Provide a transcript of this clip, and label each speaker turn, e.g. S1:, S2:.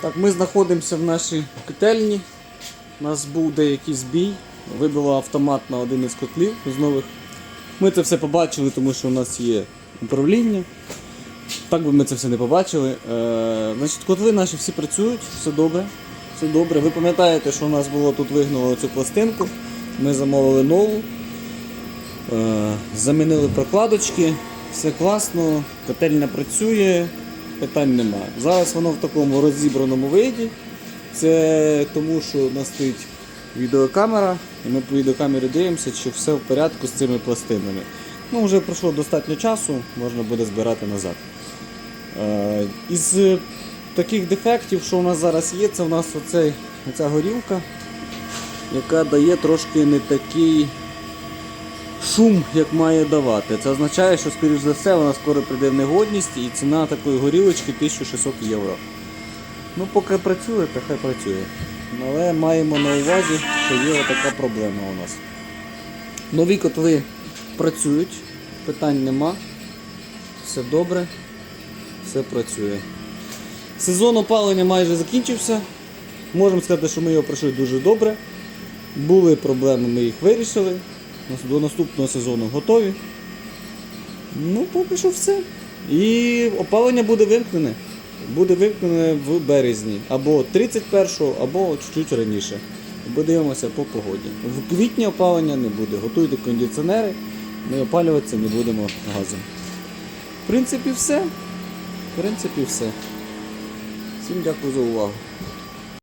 S1: Так, ми знаходимося в нашій котельні. У нас був деякий збій. Вибило автомат на один із котлів з нових. Ми це все побачили, тому що у нас є управління. Так би ми це все не побачили. Е, значить, котли наші всі працюють, все добре. Все добре. Ви пам'ятаєте, що у нас було тут вигнало цю пластинку. Ми замовили нову. Е, замінили прокладочки, все класно, котельня працює, питань немає. Зараз воно в такому розібраному виді. Це тому, що у нас стоїть відеокамера, і ми по відеокамері дивимося, чи все в порядку з цими пластинами. Ну, вже пройшло достатньо часу, можна буде збирати назад. Е, із таких дефектів, що у нас зараз є, це у нас оцей, оця горілка, яка дає трошки не такий шум, як має давати. Це означає, що, скоріш за все, вона скоро прийде в негодність і ціна такої горілочки 1600 євро. Ну, поки працює, то хай працює. Але маємо на увазі, що є така проблема у нас. Нові котли працюють, питань нема. Все добре, все працює. Сезон опалення майже закінчився. Можемо сказати, що ми його пройшли дуже добре. Були проблеми, ми їх вирішили. До наступного сезону готові. Ну, поки що все. І опалення буде вимкнене. Буде вимкнене в березні. Або 31-го, або чуть-чуть раніше. Подивимося по погоді. В квітні опалення не буде. Готуйте кондиціонери, ми опалюватися не будемо газом. В принципі, все. В принципі, все. Всім дякую за увагу.